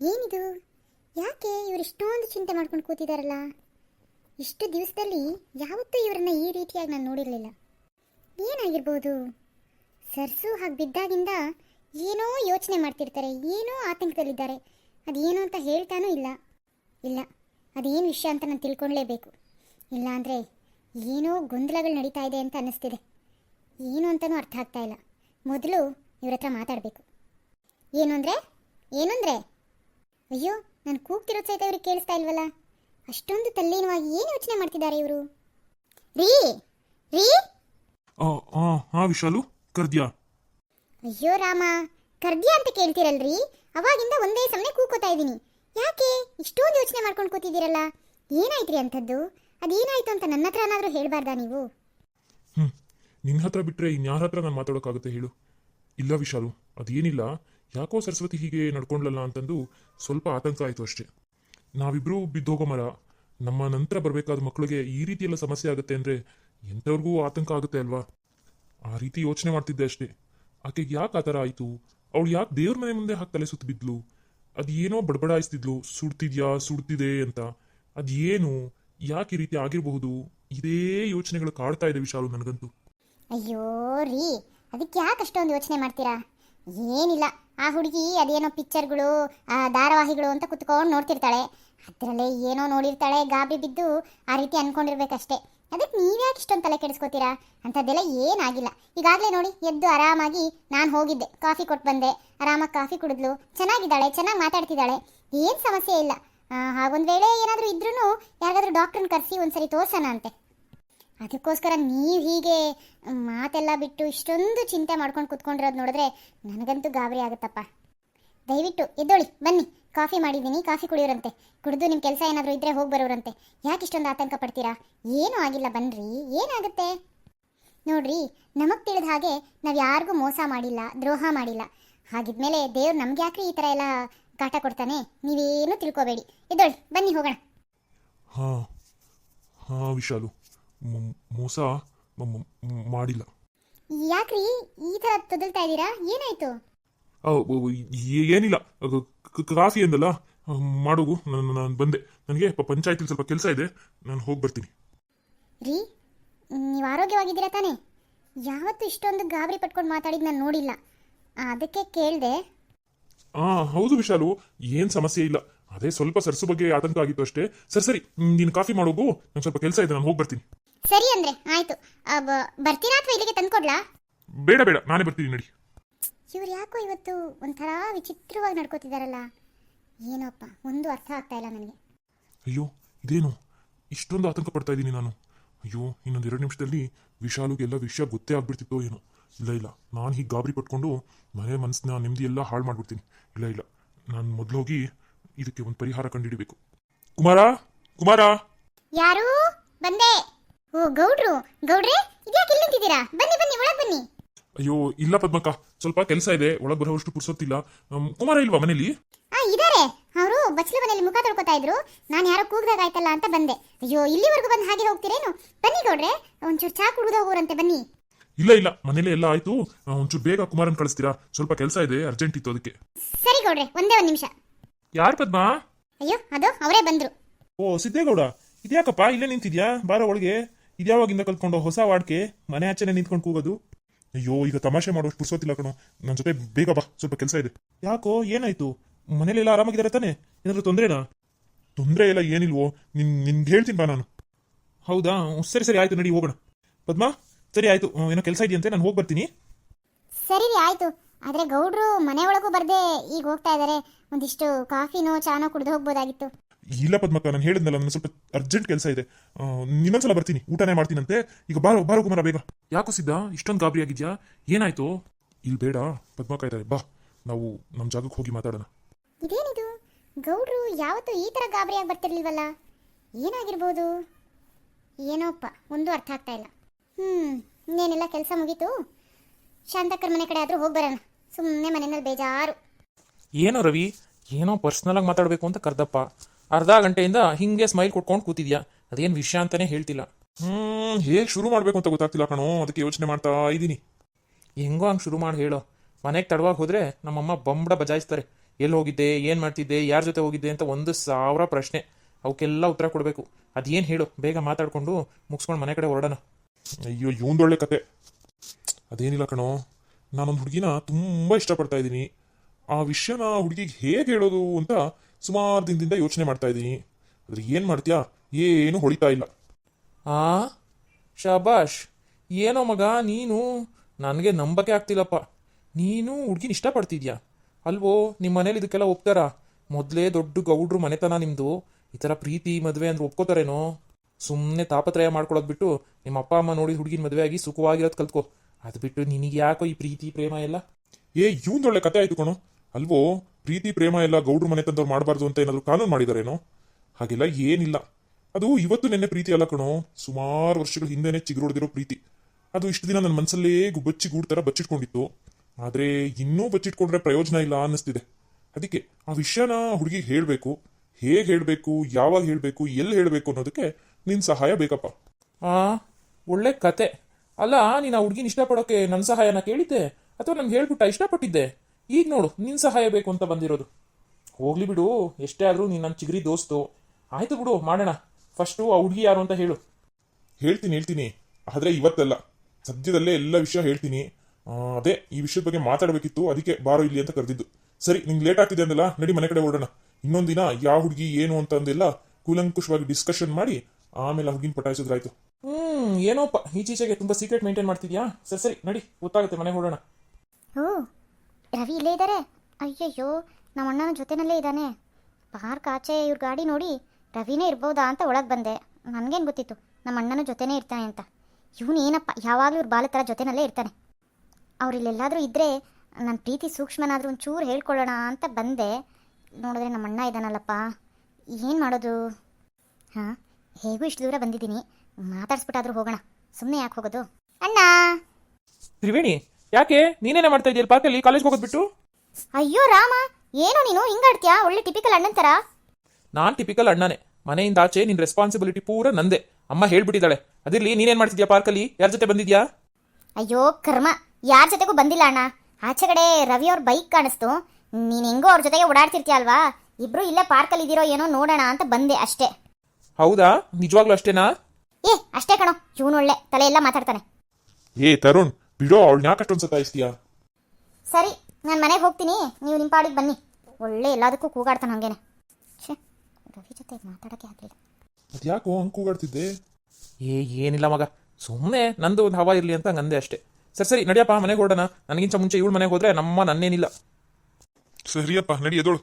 ಏನಿದು? ಯಾಕೆ ಇವರು ಇಷ್ಟೊಂದು ಚಿಂತೆ ಮಾಡ್ಕೊಂಡು ಕೂತಿದಾರಲ್ಲ? ಇಷ್ಟು ದಿವಸದಲ್ಲಿ ಯಾವತ್ತೂ ಇವರನ್ನ ಈ ರೀತಿಯಾಗಿ ನಾನು ನೋಡಿರಲಿಲ್ಲ. ಏನಾಗಿರ್ಬೋದು? ಸರ್ಸು ಹಾಗೆ ಬಿದ್ದಾಗಿಂದ ಏನೋ ಯೋಚನೆ ಮಾಡ್ತಿರ್ತಾರೆ, ಏನೋ ಆತಂಕದಲ್ಲಿದ್ದಾರೆ. ಅದೇನು ಅಂತ ಹೇಳ್ತಾನೂ ಇಲ್ಲ. ಇಲ್ಲ, ಅದೇನು ವಿಷಯ ಅಂತ ನಾನು ತಿಳ್ಕೊಳ್ಳೇಬೇಕು ಇಲ್ಲಾಂದರೆ ಏನೋ ಗೊಂದಲಗಳು ನಡೀತಾ ಇದೆ ಅಂತ ಅನ್ನಿಸ್ತಿದೆ. ಏನು ಅಂತಲೂ ಅರ್ಥ ಆಗ್ತಾ ಇಲ್ಲ. ಮೊದಲು ಇವ್ರ ಹತ್ರ ಮಾತಾಡಬೇಕು. ಏನು ಅಂದರೆ? ಏನು ಅಂದರೆ? ಅಯ್ಯೋ ನಾನು ಕೂಗ್ತಿರೋ ಸಹಿತ ಇವ್ರಿಗೆ ಕೇಳಿಸ್ತಾ ಇಲ್ವಲ್ಲ? ಅಷ್ಟೊಂದು ತಲ್ಲೀನವಾಗಿ ಏನು ಯೋಚನೆ ಮಾಡ್ತಿದ್ದಾರೆ ಇವರು? ರೀ ರೀ? ಹಾ ವಿಶಾಲು ಕರ್ದ್ಯಾ. ಅಯ್ಯೋ ರಾಮ ಕರ್ದ್ಯಾ ಅಂತ ಕೇಳ್ತಿರಲ್ರಿ? ಅವಾಗಿಂದ ಒಂದೇ ಸಮನೆ ಕೂಕೋತಾ ಇದ್ದೀನಿ. ಯಾಕೆ? ಇಷ್ಟೊಂದು ಯೋಚನೆ ಮಾಡ್ಕೊಂಡು ಕೂತಿದ್ದೀರಲ್ಲ? ಏನಾಯ್ತ್ರಿ ಅಂಥದ್ದು? ಅದೇನಾಯ್ತು ಅಂತ ನನ್ನ ಹತ್ರ ಏನಾದರೂ ಹೇಳ್ಬಾರ್ದಾ ನೀವು? ಹ್ಮ್ ನಿನ್ನ ಹತ್ರ ಬಿಟ್ರೆ ಇನ್ಯಾರ ಹತ್ರ ನಾನು ಮಾತಾಡೋಕ್ಕಾಗುತ್ತೆ ಹೇಳು? ಇಲ್ಲ ವಿಶಾಲು ಅದೇನಿಲ್ಲ. ಯಾಕೋ ಸರಸ್ವತಿ ಹೀಗೆ ನಡ್ಕೊಂಡ್ಲಲ್ಲ ಅಂತಂದು ಸ್ವಲ್ಪ ಆತಂಕ ಆಯಿತು ಅಷ್ಟೇ. ನಾವಿಬ್ರು ಬಿದ್ದೋಗೋ ಮರ, ನಮ್ಮ ನಂತರ ಬರಬೇಕಾದ ಮಕ್ಕಳಿಗೆ ಈ ರೀತಿ ಎಲ್ಲ ಸಮಸ್ಯೆ ಆಗುತ್ತೆ ಅಂದರೆ ಎಂಥವ್ರಿಗೂ ಆತಂಕ ಆಗುತ್ತೆ ಅಲ್ವಾ? ಆ ರೀತಿ ಯೋಚನೆ ಮಾಡ್ತಿದ್ದೆ ಅಷ್ಟೇ. ಆಕೆಗೆ ಯಾಕೆ ಆ ಥರ ಆಯಿತು? ಅವಳು ಯಾಕೆ ದೇವ್ರ ಮನೆ ಮುಂದೆ ಹಾಕಿ ತಲೆ ಸುತ್ತ ಬಿದ್ಲು ಏನೋ ಬಡಬಡಾಯಿಸ್ತಿದ್ಲು, ಸುಡ್ತಿದ್ಯಾ, ಸುಡ್ತಿದೆ ಅಂತ. ಅದೇನು? ಯಾಕೆ ಈ ರೀತಿ ಆಗಿರಬಹುದು? ಇದೇ ಯೋಚನೆಗಳು ಕಾಡ್ತಾ ಇದೆ ವಿಶಾಲು ನನಗಂತೂ. ಅಯ್ಯೋ ರೀ, ಅದಕ್ಕೆ ಯಾಕೆ ಅಷ್ಟೊಂದು ಯೋಚನೆ ಮಾಡ್ತೀರಾ? ಏನಿಲ್ಲ. ಆ ಹುಡುಗಿ ಅದೇನೋ ಪಿಕ್ಚರ್ಗಳು ಧಾರಾವಾಹಿಗಳು ಅಂತ ಕುತ್ಕೊಂಡು ನೋಡ್ತಿರ್ತಾಳೆ. ಅದರಲ್ಲೇ ಏನೋ ನೋಡಿರ್ತಾಳೆ ಗಾಬರಿ ಬಿದ್ದು ಆ ರೀತಿ ಅನ್ಕೊಂಡಿರ್ಬೇಕಷ್ಟೇ. ಅದಕ್ಕೆ ನೀವ್ಯಾಕೆ ಇಷ್ಟೊಂದು ತಲೆ ಕೆಡಿಸ್ಕೋತೀರಾ? ಅಂಥದ್ದೆಲ್ಲ ಏನಾಗಿಲ್ಲ. ಈಗಾಗಲೇ ನೋಡಿ, ಎದ್ದು ಆರಾಮಾಗಿ ನಾನು ಹೋಗಿದ್ದೆ. ಕಾಫಿ ಕೊಟ್ಟು ಬಂದೆ. ಆರಾಮಾಗಿ ಕಾಫಿ ಕುಡಿದ್ಲು. ಚೆನ್ನಾಗಿದ್ದಾಳೆ, ಚೆನ್ನಾಗಿ ಮಾತಾಡ್ತಿದ್ದಾಳೆ. ಏನು ಸಮಸ್ಯೆ ಇಲ್ಲ. ಹಾಗೊಂದು ವೇಳೆ ಏನಾದರೂ ಇದ್ರೂ ಯಾರಾದರೂ ಡಾಕ್ಟ್ರನ್ನ ಕರೆಸಿ ಒಂದ್ಸರಿ ತೋರ್ಸೋಣ ಅಂತೆ. ಅದಕ್ಕೋಸ್ಕರ ನೀವು ಹೀಗೆ ಮಾತೆಲ್ಲ ಬಿಟ್ಟು ಇಷ್ಟೊಂದು ಚಿಂತೆ ಮಾಡ್ಕೊಂಡು ಕುತ್ಕೊಂಡಿರೋದು ನೋಡಿದ್ರೆ ನನಗಂತೂ ಗಾಬರಿ ಆಗುತ್ತಪ್ಪ. ದಯವಿಟ್ಟು ಎದ್ದೋಳಿ, ಬನ್ನಿ. ಕಾಫಿ ಮಾಡಿದ್ದೀನಿ, ಕಾಫಿ ಕುಡಿಯೋರಂತೆ. ಕುಡಿದು ನಿಮ್ಮ ಕೆಲಸ ಏನಾದರೂ ಇದ್ದರೆ ಹೋಗಿ ಬರೋರಂತೆ. ಯಾಕೆ ಇಷ್ಟೊಂದು ಆತಂಕ ಪಡ್ತೀರಾ? ಏನೂ ಆಗಿಲ್ಲ ಬನ್ನಿರಿ ಏನಾಗುತ್ತೆ? ನೋಡ್ರಿ, ನಮಗೆ ತಿಳಿದ ಹಾಗೆ ನಾವು ಯಾರಿಗೂ ಮೋಸ ಮಾಡಿಲ್ಲ, ದ್ರೋಹ ಮಾಡಿಲ್ಲ. ಹಾಗಿದ್ಮೇಲೆ ದೇವ್ರು ನಮ್ಗೆ ಯಾಕ್ರಿ ಈ ಥರ ಎಲ್ಲ ಕಾಟ ಕೊಡ್ತಾನೆ? ನೀವೇನು ತಿಳ್ಕೋಬೇಡಿ. ಎದ್ದೋಳಿ, ಬನ್ನಿ ಹೋಗೋಣ. ಹಾಂ ಹಾಂ, ವಿಶಾಲು. ಮ್- ಮೋಸ ಮ- ಮ್- ಮಾಡಿಲ್ಲ. ಯಾಕ್ರಿ ಈ ತರ ತೊದಲ್ತಾ ಇದ್ದೀರಾ? ಏನಾಯ್ತು? ಆ, ಒ- ಒ- ಏ- ಏನಿಲ್ಲ. ಕ- ಕಾಫಿ ಅಂದಲ್ಲ? ಆ, ಮಾಡೋಗು ನಾನು ನಾನು ಬಂದೆ. ನನಗೆ ಪಂಚಾಯತಿಲಿ ಸ್ವಲ್ಪ ಕೆಲಸ ಇದೆ. ನಾನು ಹೋಗಿ ಬರ್ತೀನಿ. ರೀ ನೀವು ಆರೋಗ್ಯವಾಗಿದ್ದೀರಾ ತಾನೇ? ಯಾವತ್ತು ಇಷ್ಟೊಂದು ಗಾಬರಿ ಪಟ್ಕೊಂಡು ಮಾತಾಡಿದ್ ನಾನು ನೋಡಿಲ್ಲ. ಅದಕ್ಕೆ ಕೇಳಿದೆ. ಆ ಹೌದು ವಿಶಾಲು. ಏನ್ ಸಮಸ್ಯೆ ಇಲ್ಲ. ಅದೇ ಸ್ವಲ್ಪ ಸರ್ಸು ಬಗ್ಗೆ ಆತಂಕ ಆಗಿತ್ತು ಅಷ್ಟೇ. ಸರಿ ಸರಿ ನೀನು ಕಾಫಿ ಮಾಡೋಗು ನಂಗೆ ಸ್ವಲ್ಪ ಕೆಲಸ ಇದೆ ನಾನು ಹೋಗಿ ಬರ್ತೀನಿ. ಸರಿ ಅಂದ್ರೆ ಆಯ್ತು. ಬರ್ತೀರಾ ಅಥವಾ ಇಲ್ಲಿಗೆ ತಂದ್ಕೊಡ್ಲಾ ಬೇಡ ಬೇಡ. ನಾನೇ ಬರ್ತೀನಿ ನಡಿ. ಇವ್ರು ಯಾಕೋ ಇವತ್ತು ಒಂಥರ ವಿಚಿತ್ರವಾಗಿ ನಡ್ಕೋತಿದಾರಲ್ಲ. ಏನೋಪ್ಪ ಒಂದು ಅರ್ಥ ಆಗ್ತಾ ಇಲ್ಲ ನನಗೆ. ಅಯ್ಯೋ ಇದೇನು? ಇಷ್ಟೊಂದು ಆತಂಕ ಪಡ್ತಾ ಇದ್ದೀನಿ ನಾನು. ಅಯ್ಯೋ ಇನ್ನೊಂದು ಎರಡು ನಿಮಿಷದಲ್ಲಿ ವಿಶಾಲುಗೆಲ್ಲ ವಿಷಯ ಗೊತ್ತೇ ಆಗ್ಬಿಡ್ತಿತ್ತೋ ಏನೋ. ಇಲ್ಲ ಇಲ್ಲ. ನಾನು ಹೀಗೆ ಗಾಬರಿ ಪಟ್ಕೊಂಡು ಮನೆ ಮನಸ್ಸನ್ನ ನೆಮ್ಮದಿ ಎಲ್ಲ ಹಾಳು ಮಾಡ್ಬಿಡ್ತೀನಿ. ಇಲ್ಲ ಇಲ್ಲ. ನಾನು ಮೊದಲು ಹೋಗಿ ಇದಕ್ಕೆ ಒಂದು ಪರಿಹಾರ ಕಂಡುಹಿಡಿಬೇಕು ಕುಮಾರ? ಕುಮಾರ? ಯಾರು? ಬಂದೆ. ಓ ಗೌಡ್ರು ಗೌಡ್ರೆ ಇದ್ಯಾಕೆ ಇಲ್ಲಿ ನಿಂತಿದ್ದೀರಾ? ಬನ್ನಿ ಬನ್ನಿ ಒಳಗೆ ಬನ್ನಿ. ಅಯ್ಯೋ ಇಲ್ಲ ಪದ್ಮಕ್ಕ ಸ್ವಲ್ಪ ಕೆಲಸ ಇದೆ ಒಳಗೆ ಬರೋವಷ್ಟು ಪುರ್ಸೊತ್ತಿಲ್ಲ. ಕುಮಾರ ಇಲ್ವಾ ಮನೇಲಿ? ಆ ಇದಾರೆ. ಅವರು ಬಚ್ಚಲ ಮನೆಯಲ್ಲಿ ಮುಖ ತೊಳ್ಕೊತಾ ಇದ್ರು. ನಾನು ಯಾರೋ ಕೂಗ್ದಾಗ ಆಯ್ತಲ್ಲ ಅಂತ ಬಂದೆ. ಅಯ್ಯೋ ಇಲ್ಲಿವರೆಗೂ ಬಂದು ಹಾಗೆ ಹೋಗ್ತೀರೇನು? ಬನ್ನಿ ಗೌಡ್ರೆ ಒಂಚೂರು ಚಾ ಕುಡಿದ ಹೋಗೋರಂತೆ ಬನ್ನಿ. ಇಲ್ಲ ಇಲ್ಲ ಮನೇಲೆ ಎಲ್ಲ ಆಯ್ತು. ಆ, ಒಂಚೂರು ಬೇಗ ಕುಮಾರನ್ ಕಳಿಸ್ತೀರಾ? ಸ್ವಲ್ಪ ಕೆಲಸ ಇದೆ ಅರ್ಜೆಂಟ್ ಇತ್ತು ಅದಕ್ಕೆ. ಸರಿ ಗೌಡ್ರೆ ಒಂದೇ ಒಂದು ನಿಮಿಷ. ಯಾರು ಪದ್ಮ? ಅಯ್ಯೋ ಅದು ಅವರೇ ಬಂದ್ರು. ಓ ಸಿದ್ದೇಗೌಡ ಇದ್ಯಾಕಪ್ಪ ಇಲ್ಲೇ ನಿಂತಿದ್ಯಾ? ಬಾರ ಒಳಗೆ. ಇದ್ಯಾವಾಗಿಂದ ಕಲ್ತ್ಕೊಂಡು ಹೊಸ ವಾಡ್ಕೆ, ಮನೆ ಆಚೆನೆ ನಿಂತ್ಕೊಂಡು ಕೂಗೋದು? ಅಯ್ಯೋ, ಈಗ ತಮಾಷೆ ಮಾಡೋಷ್ಟು ಪುರ್ಸೋತಿಲ್ಲ ಕಣೋ. ನನ್ನ ಜೊತೆ ಬೇಗ ಬಾ, ಸ್ವಲ್ಪ ಕೆಲಸ ಇದೆ. ಯಾಕೋ, ಏನಾಯ್ತು? ಮನೇಲೆಲ್ಲ ಆರಾಮಾಗಿದ್ದಾರೆ ತಾನೆ? ಏನಾದ್ರು ತೊಂದರೆನಾ? ತೊಂದರೆ ಇಲ್ಲ ಏನಿಲ್ವೋ, ನಿನ್, ನಿನ್ಗೆ ಹೇಳ್ತೀನಿ ಬಾ ನಾನು. ಹೌದಾ? ಸರಿ ಸರಿ, ಆಯ್ತು, ನಡಿ, ಹೋಗೋಣ. ಪದ್ಮಾ, ಸರಿ, ಆಯ್ತು. ಏನೋ ಕೆಲಸ ಇದೆಯಂತೆ ನಾನು ಹೋಗಿ ಬರ್ತೀನಿ. ಸರಿ ಆಯ್ತು. ಆದ್ರೆ ಗೌಡ್ರು ಮನೆ ಒಳಗೂ ಬರ್ದೆ ಈಗ ಹೋಗ್ತಾ ಇದಾರೆ. ಒಂದಿಷ್ಟು ಕಾಫಿನೋ, ಚಾನೋ ಕುಡಿದು ಹೋಗ್ಬೋದಾಗಿತ್ತು. ಇಲ್ಲ ಪದ್ಮಕ್ಕ ನಾನು ಹೇಳಿದ್ನಲ್ಲ ನನಗೆ ಸ್ವಲ್ಪ ಅರ್ಜೆಂಟ್ ಕೆಲಸ ಇದೆ. ಇನ್ನೊಂದ್ಸಲ ಬರ್ತೀನಿ ಊಟನೇ ಮಾಡ್ತೀನಂತೆ. ಈಗ ಬಾರೋ ಬಾರೋ ಕುಮಾರ ಬೇಗ. ಯಾಕೋ ಸಿದ್ಧ ಇಷ್ಟೊಂದು ಗಾಬರಿ ಆಗಿದ್ಯಾ? ಏನಾಯ್ತು? ಇಲ್ಲಿ ಬೇಡ ಪದ್ಮಕ್ಕ ಇದ್ದಾರೆ ಬಾ. ನಾವು ನಮ್ಮ ಜಾಗಕ್ಕೆ ಹೋಗಿ ಮಾತಾಡೋಣ. ಇದೇನಿದು? ಗೌಡ್ರು ಯಾವತ್ತೂ ಈ ಥರ ಗಾಬರಿಯಾಗಿ ಬರ್ತಿರ್ಲಿಲ್ವಲ್ಲ? ಏನಾಗಿರ್ಬೋದು? ಏನೋಪ್ಪ ಒಂದು ಅರ್ಥ ಆಗ್ತಾ ಇಲ್ಲ. ಹ್ಮ್ ಇನ್ನೇನೆಲ್ಲ ಕೆಲಸ ಮುಗೀತು. ಶಾಂತಕರ್ ಮನೆ ಕಡೆ ಆದ್ರೂ ಹೋಗಿ ಬರೋಣ. ಸುಮ್ಮನೆ ಮನೆಯಲ್ಲಿ ಬೇಜಾರು. ಏನೋ ರವಿ ಏನೋ ಪರ್ಸ್ನಲ್ ಆಗಿ ಮಾತಾಡಬೇಕು ಅಂತ ಕರ್ದಪ್ಪ. ಅರ್ಧ ಗಂಟೆಯಿಂದ ಹಿಂಗೆ ಸ್ಮೈಲ್ ಕೊಟ್ಕೊಂಡು ಕೂತಿದ್ಯಾ? ಅದೇನು ವಿಷಯ ಅಂತಾನೆ ಹೇಳ್ತಿಲ್ಲ. ಹ್ಮ್, ಹೇಗೆ ಶುರು ಮಾಡ್ಬೇಕು ಅಂತ ಗೊತ್ತಾಗ್ತಿಲ್ಲ ಕಣೋ, ಅದಕ್ಕೆ ಯೋಚನೆ ಮಾಡ್ತಾ ಇದ್ದೀನಿ. ಹೆಂಗೋ ಹಂಗೆ ಶುರು ಮಾಡಿ ಹೇಳೋ. ಮನೆಗೆ ತಡವಾಗಿ ಹೋದ್ರೆ ನಮ್ಮಮ್ಮ ಬಂಬಡ ಬಜಾಯಿಸ್ತಾರೆ. ಎಲ್ಲಿ ಹೋಗಿದ್ದೆ, ಏನು ಮಾಡ್ತಿದ್ದೆ, ಯಾರ ಜೊತೆ ಹೋಗಿದ್ದೆ ಅಂತ ಒಂದು ಸಾವಿರ ಪ್ರಶ್ನೆ. ಅವಕ್ಕೆಲ್ಲ ಉತ್ತರ ಕೊಡಬೇಕು. ಅದೇನು ಹೇಳು, ಬೇಗ ಮಾತಾಡ್ಕೊಂಡು ಮುಗಿಸ್ಕೊಂಡು ಮನೆ ಕಡೆ ಹೊರಡೋಣ. ಅಯ್ಯೋ ಇವಂದೊಳ್ಳೆ ಕತೆ. ಅದೇನಿಲ್ಲ ಕಣೋ, ನಾನೊಂದು ಹುಡುಗಿನ ತುಂಬ ಇಷ್ಟಪಡ್ತಾ ಇದ್ದೀನಿ. ಆ ವಿಷಯನ ಹುಡುಗಿಗೆ ಹೇಗೆ ಹೇಳೋದು ಅಂತ ಸುಮಾರು ದಿನದಿಂದ ಯೋಚನೆ ಮಾಡ್ತಾ ಇದ್ದೀನಿ ಆದ್ರೆ ಏನು ಮಾಡ್ತೀಯಾ? ಏನು ಹೊಳಿತಾ ಇಲ್ಲ. ಆ? ಶಬಾಷ್ ಏನೋ ಮಗ ನೀನು ನನಗೆ ನಂಬಕ್ಕೆ ಆಗ್ತಿಲ್ಲಪ್ಪ. ನೀನು ಹುಡುಗಿನ ಇಷ್ಟಪಡ್ತಿದ್ಯಾ? ಅಲ್ವೋ ನಿಮ್ಮ ಮನೇಲಿ ಇದಕ್ಕೆಲ್ಲ ಒಪ್ತಾರಾ? ಮೊದಲೇ ದೊಡ್ಡ ಗೌಡ್ರು ಮನೆತನ ನಿಮ್ಮದು ಈ ಥರ ಪ್ರೀತಿ ಮದುವೆ ಅಂದ್ರೆ ಒಪ್ಕೋತಾರೇನೋ? ಸುಮ್ಮನೆ ತಾಪತ್ರಯ ಮಾಡ್ಕೊಳ್ಳೋದು ಬಿಟ್ಟು ನಿಮ್ಮ ಅಪ್ಪ ಅಮ್ಮ ನೋಡಿ ಹುಡುಗಿನ ಮದುವೆ ಆಗಿ ಸುಖವಾಗಿರೋದು ಕಲ್ತ್ಕೋ. ಅದು ಬಿಟ್ಟು ನಿನಗೆ ಯಾಕೋ ಈ ಪ್ರೀತಿ ಪ್ರೇಮ ಎಲ್ಲ? ಏ ಒಳ್ಳೆ ಕತೆ ಆಯ್ತು ಕಣೋ. ಅಲ್ವೋ ಪ್ರೀತಿ, ಪ್ರೇಮ ಎಲ್ಲ ಗೌಡ್ರ ಮನೆ ತಂದವ್ರು ಮಾಡಬಾರ್ದು ಅಂತ ಏನಾದ್ರು ಕಾನೂನು ಮಾಡಿದಾರೇನೋ? ಹಾಗೆಲ್ಲ ಏನಿಲ್ಲ. ಅದು ಇವತ್ತು ನೆನ್ನೆ ಪ್ರೀತಿ ಅಲ್ಲ ಕಣೋ. ಸುಮಾರು ವರ್ಷಗಳ ಹಿಂದೆನೆ ಚಿಗುರೊಡೆದಿರೋ ಪ್ರೀತಿ. ಅದು ಇಷ್ಟು ದಿನ ನನ್ನ ಮನಸ್ಸಲ್ಲೇ ಗುಬ್ಬಚ್ಚಿ ಗೂಡ್ ಥರ ಬಚ್ಚಿಟ್ಕೊಂಡಿತ್ತು. ಆದ್ರೆ ಇನ್ನೂ ಬಚ್ಚಿಟ್ಕೊಂಡ್ರೆ ಪ್ರಯೋಜನ ಇಲ್ಲ ಅನ್ನಿಸ್ತಿದೆ. ಅದಕ್ಕೆ ಆ ವಿಷಯನ ಹುಡುಗಿಗೆ ಹೇಳಬೇಕು. ಹೇಗೆ ಹೇಳಬೇಕು? ಯಾವಾಗ ಹೇಳಬೇಕು? ಎಲ್ಲಿ ಹೇಳಬೇಕು ಅನ್ನೋದಕ್ಕೆ ನಿನ್ನ ಸಹಾಯ ಬೇಕಪ್ಪ. ಆ, ಒಳ್ಳೆ ಕತೆ. ಅಲ್ಲ, ನೀನು ಆ ಹುಡುಗಿನ ಇಷ್ಟಪಡೋಕೆ ನನ್ನ ಸಹಾಯನ ಕೇಳಿದ್ದೆ? ಅಥವಾ ನನ್ಗೆ ಹೇಳ್ಬಿಟ್ಟ ಇಷ್ಟಪಟ್ಟಿದ್ದೆ? ಈಗ ನೋಡು ನಿನ್ನ ಸಹಾಯ ಬೇಕು ಅಂತ ಬಂದಿರೋದು. ಹೋಗ್ಲಿ ಬಿಡು ಎಷ್ಟೇ ಆದರೂ ನೀನು ನನ್ನ ಚಿಗರಿ ದೋಸ್ತು. ಆಯ್ತು ಬಿಡು ಮಾಡೋಣ. ಫಸ್ಟು ಆ ಹುಡುಗಿ ಯಾರು ಅಂತ ಹೇಳು. ಹೇಳ್ತೀನಿ ಹೇಳ್ತೀನಿ. ಆದ್ರೆ ಇವತ್ತಲ್ಲ. ಸದ್ಯದಲ್ಲೇ ಎಲ್ಲ ವಿಷಯ ಹೇಳ್ತೀನಿ. ಅದೇ ಈ ವಿಷಯದ ಬಗ್ಗೆ ಮಾತಾಡಬೇಕಿತ್ತು ಅದಕ್ಕೆ ಬಾರೋ ಇಲ್ಲಿ ಅಂತ ಕರೆದಿದ್ದು. ಸರಿ ನಿಂಗೆ ಲೇಟ್ ಆಗ್ತಿದೆ ಅಂದಲ್ಲ ನಡಿ ಮನೆ ಕಡೆ ಓಡೋಣ. ಇನ್ನೊಂದಿನ ದಿನ ಯಾವ ಹುಡುಗಿ ಏನು ಅಂತ ಅಂದೆಲ್ಲ ಕೂಲಂಕುಷವಾಗಿ ಡಿಸ್ಕಷನ್ ಮಾಡಿ ಆಮೇಲೆ ಹುಡುಗಿನ ಪಟಾಯಿಸಿದ್ರಾಯ್ತು. ಹ್ಮ್ ಏನೋಪ್ಪ ಈಚೀಚೆಗೆ ತುಂಬಾ ಸೀಕ್ರೆಟ್ ಮೇಂಟೈನ್ ಮಾಡ್ತಿದ್ಯಾ? ಸರಿ ಸರಿ ನಡಿ ಗೊತ್ತಾಗುತ್ತೆ ಮನೆಗೆ ಓಡೋಣ. ಓ ರವಿ ಇಲ್ಲೇ ಇದ್ದಾರೆ ಅಯ್ಯಯ್ಯೋ, ನಮ್ಮ ಅಣ್ಣನ ಜೊತೆನಲ್ಲೇ ಇದ್ದಾನೆ. ಪಾರ್ಕ್ ಆಚೆ ಇವ್ರ ಗಾಡಿ ನೋಡಿ ರವಿನೇ ಇರ್ಬೋದಾ ಅಂತ ಒಳಗೆ ಬಂದೆ. ನನಗೇನು ಗೊತ್ತಿತ್ತು, ನಮ್ಮ ಅಣ್ಣನ ಜೊತೆನೇ ಇರ್ತಾನೆ ಅಂತ. ಇವನು ಏನಪ್ಪ, ಯಾವಾಗಲೂ ಇವ್ರ ಬಾಲತರ ಜೊತೆನಲ್ಲೇ ಇರ್ತಾನೆ. ಅವ್ರು ಇಲ್ಲೆಲ್ಲಾದರೂ ಇದ್ದರೆ ನನ್ನ ಪ್ರೀತಿ ಸೂಕ್ಷ್ಮನಾದರೂ ಒಂಚೂರು ಹೇಳ್ಕೊಳ್ಳೋಣ ಅಂತ ಬಂದೆ. ನೋಡಿದ್ರೆ ನಮ್ಮ ಅಣ್ಣ ಇದ್ದಾನಲ್ಲಪ್ಪ. ಏನು ಮಾಡೋದು? ಹಾಂ, ಹೇಗೂ ಇಷ್ಟು ದೂರ ಬಂದಿದ್ದೀನಿ. ಮಾತಾಡ್ಸ್ಬಿಟ್ಟಾದ್ರೂ ಹೋಗೋಣ. ಸುಮ್ಮನೆ ಯಾಕೆ ಹೋಗೋದು? ಅಣ್ಣ! ತ್ರಿವೇಣಿ ಯಾಕೆ? ನೀನೇನೇ ಮಾಡ್ತಾ ಇದೆಯಲ್ಲ ಪಾರ್ಕಲ್ಲಿ ಕಾಲೇಜ್ ಹೋಗೋದ್ ಬಿಟ್ಟು? ಅಯ್ಯೋ ರಾಮ ಏನು ನೀನು? ಹಿಂಗಾಡ್ತೀಯಾ ಒಳ್ಳೆ ಟಿಪಿಕಲ್ ಅಣ್ಣನ್ ತರ. ನಾನ್ ಟಿಪಿಕಲ್ ಅಣ್ಣನೇ. ಮನೆಯಿಂದ ಆಚೆ ನಿನ್ ರೆಸ್ಪಾನ್ಸಿಬಿಲಿಟಿ ಪೂರ ನಂದೆ. ಅಮ್ಮ ಹೇಳ್ಬಿಟ್ಟಿದ್ದಾಳೆ. ಅದಿರ್ಲಿ ನೀನೇನ್ ಮಾಡ್ತಿದ್ಯಾ ಪಾರ್ಕಲ್ಲಿ ಯಾರ ಜೊತೆ ಬಂದಿದ್ಯಾ? ಅಯ್ಯೋ ಕರ್ಮ. ಯಾರ ಜೊತೆಗೂ ಬಂದಿಲ್ಲ ಅಣ್ಣ. ಆಚೆ ಕಡೆ ರವಿ ಅವ್ರ ಬೈಕ್ ಕಾಣಿಸ್ತು. ನೀನು ಹೆಂಗೋ ಅವ್ರ ಜೊತೆಗೆ ಓಡಾಡ್ತಿರ್ತೀಯ ಅಲ್ವಾ? ಇಬ್ರು ಇಲ್ಲೇ ಪಾರ್ಕಲ್ಲಿ ಇದೀರೋ ಏನೋ ನೋಡೋಣ ಅಂತ ಬಂದೆ ಅಷ್ಟೇ. ಹೌದಾ? ನಿಜವಾಗ್ಲೂ ಅಷ್ಟೇನಾ? ಏ ಅಷ್ಟೇ ಕಣೋ. ಇವನು ಒಳ್ಳೆ. ತಲೆ ಎಲ್ಲ ಮಾತಾಡ್ತಾನೆ. ಏ ತರುಣ್ ಬಿಡೋ ಅವಳು ಯಾಕಷ್ಟೊಂದು ಸತಾಯಿಸ್ತೀಯಾ ಸರಿ ನಾನು ಮನೆಗೆ ಹೋಗ್ತೀನಿ. ನೀವು ನಿಮ್ಮ ಪಾಡಿಗೆ ಬನ್ನಿ. ಒಳ್ಳೆ ಎಲ್ಲದಕ್ಕೂ ಕೂಗಾಡ್ತಾನೆ ಹಂಗೇನೆ. ಛೇ ರವಿ ಜೊತೆ ಮಾತಾಡೋಕ್ಕೆ ಆಗಲಿಲ್ಲ. ಅದ್ಯಾಕೋ ಹಂಗೆ ಕೂಗಾಡ್ತಿದ್ದೆ? ಏ ಏನಿಲ್ಲ ಮಗ. ಸುಮ್ಮನೆ ನಂದು ಒಂದು ಹವಾ ಇರಲಿ ಅಂತ ಹಂಗಂದೆ ಅಷ್ಟೇ. ಸರಿ ಸರಿ ನಡಿಯಪ್ಪ ಮನೆಗೆ ಹೊರಡೋಣ. ನನಗಿಂತ ಮುಂಚೆ ಇವಳು ಮನೆಗೆ ಹೋದ್ರೆ ನಮ್ಮ ನನ್ನೇನಿಲ್ಲ. ಸರಿಯಪ್ಪ ನಡಿ ಎದೋಳು